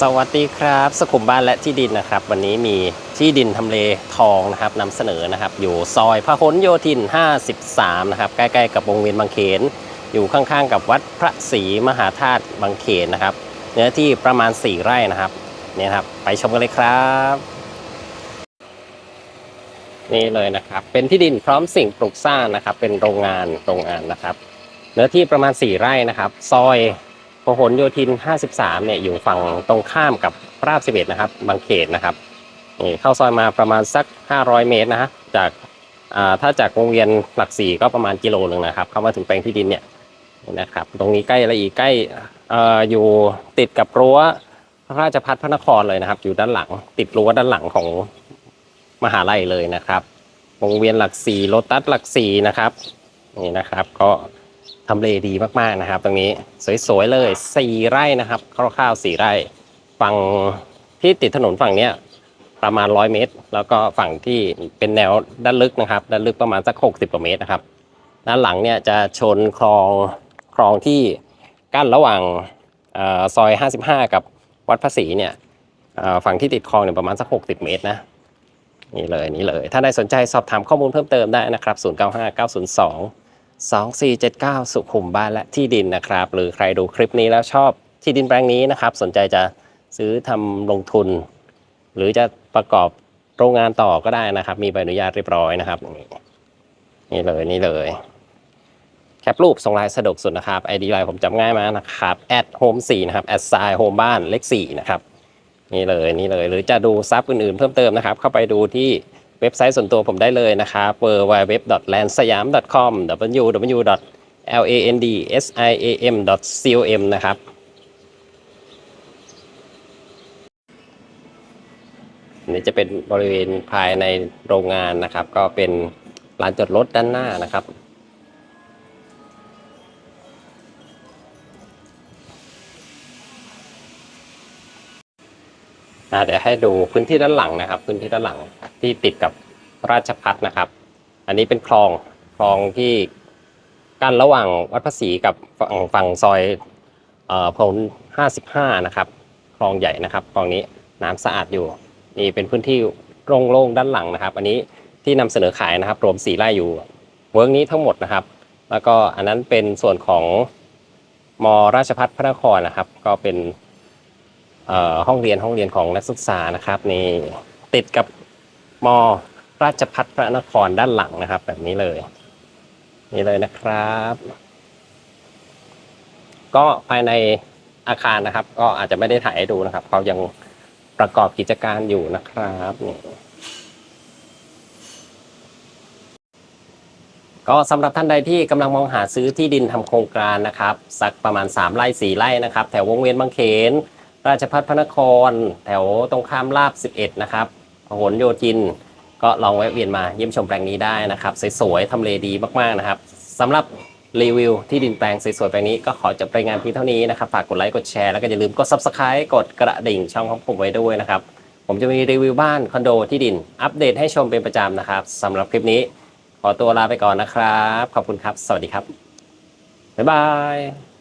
สวัสดีครับสกุมบ้านและที่ดินนะครับ วันนี้มีที่ดินทำเลทองนะครับนำเสนอนะครับ อยู่ซอยพหลโยธิน 53 นะครับ ใกล้ๆกับวงเวียนบางเขน อยู่ข้างๆกับวัดพระศรีมหาธาตุบางเขนนะครับ เนื้อที่ประมาณ 4 ไร่นะครับเนี่ยครับ ไปชมกันเลยครับ นี่เลยนะครับ เป็นที่ดินพร้อมสิ่งปลูกสร้างนะครับ เป็นโรงงานโรงงานนะครับ เนื้อที่ประมาณ 4 ไร่นะครับ ซอย พหลโยธิน 53 เนี่ยอยู่ฝั่งตรงข้ามกับราบ11 นะครับ บางเขนนะครับนี่เข้าซอยมาประมาณสัก 500 เมตรนะฮะจากถ้าจากวงเวียนหลักสี่ก็ประมาณกิโลหนึ่งนะครับเข้ามาถึงแปลงที่ดินเนี่ยนะครับ ตรงนี้ใกล้อะไรอีกใกล้อยู่ติดกับรั้วราชพัฒพระนครเลยนะครับ อยู่ด้านหลัง ติดรั้วด้านหลังของมหาลัยเลยนะครับ วงเวียนหลักสี่โลตัสหลักสี่นะครับนี่นะครับก็ำเลดีมากๆนะครับ ตรงนี้สวยๆเลยสี่ไร่นะครับคร่าวๆสี่ไร่ ฝั่งที่ติดถนนฝั่งเนี้ยประมาณร้อยเมตร แล้วก็ฝั่งที่เป็นแนวด้านลึกนะครับ ด้านลึกประมาณสักหกสิบกว่าเมตรนะครับ ด้านหลังเนี่ยจะชนคลองคลองที่กั้นระหว่างออซอย 55 กับวัดพระศรีเนี่ยฝั่งที่ติดคลองเนี่ยประมาณสัก 60 เมตรนะนี่เลยนี่เลย ถ้าใครสนใจสอบถามข้อมูลเพิ่มเติมได้นะครับ 095 902 2479 สุขุมบ้านและที่ดินนะครับ หรือใครดูคลิปนี้แล้วชอบที่ดินแปลงนี้นะครับ สนใจจะซื้อทำลงทุน หรือจะประกอบโรงงานต่อก็ได้นะครับ มีใบอนุญาตเรียบร้อยนะครับ นี่เลยนี่เลย แคปรูปส่งไลน์สะดวกสุดนะครับ ID ไลน์ผมจำง่ายมากนะครับ at home 4นะครับ at sign home บ้านเลข4นะครับนี่เลยนี่เลย หรือจะดูซับอื่นๆเพิ่มเติมนะครับ เข้าไปดูที่ เว็บไซต์ส่วนตัวผมได้เลยนะครับ www.landsayam.com www.landsIam.com นะครับนนี้จะเป็นบริเวณภายในโรงงานนะครับ ก็เป็นลานจอดรถด้านหน้านะครับเดี๋ยวให้ดูพื้นที่ด้านหลังนะครับ พื้นที่ด้านหลัง ที่ติดกับราชพัฒนะครับ อันนี้เป็นคลองคลองที่กั้นระหว่างวัดพระศรีกับฝั่งฝั่งซอยเอ่อพล55นะครับ คลองใหญ่นะครับคลองนี้น้ำสะอาดอยู่ นี่เป็นพื้นที่โล่งๆด้านหลังนะครับ อันนี้ที่นำเสนอขายนะครับรวม4ไร่อยู่เวิร์กนี้ทั้งหมดนะครับ แล้วก็อันนั้นเป็นส่วนของมราชพัฒพระนครนะครับ ก็เป็นห้องเรียนห้องเรียนของนักศึกษานะครับนี่ติดกับ มราชพัฒพระนครด้านหลังนะครับ แบบนี้เลย นี่เลยนะครับ ก็ภายในอาคารนะครับ ก็อาจจะไม่ได้ถ่ายให้ดูนะครับเขายังประกอบกิจการอยู่นะครับนี่ก็สำหรับท่านใดที่กำลังมองหาซื้อที่ดินทำโครงการนะครับ สักประมาณ 3ไร่4ไร่นะครับ แถววงเวียนบางเขน ราชพัฒพระนคร แถวตรงข้ามลาบ 11 นะครับ หลโยธิน ก็ลองแวะเวียนมาเยี่ยมชมแปลงนี้ได้นะครับสวยๆทำเลดีมากๆนะครับสำหรับรีวิวที่ดินแปลงสวยๆแปลงนี้ก็ขอจบรายงานเพียงเท่านี้นะครับฝากกดไลค์กดแชร์แล้วก็อย่าลืมกด subscribe กดกระดิ่งช่องของผมไว้ด้วยนะครับ ผมจะมีรีวิวบ้านคอนโดที่ดิน อัปเดตให้ชมเป็นประจำนะครับสำหรับคลิปนี้ ขอตัวลาไปก่อนนะครับ ขอบคุณครับ สวัสดีครับ บ๊ายบาย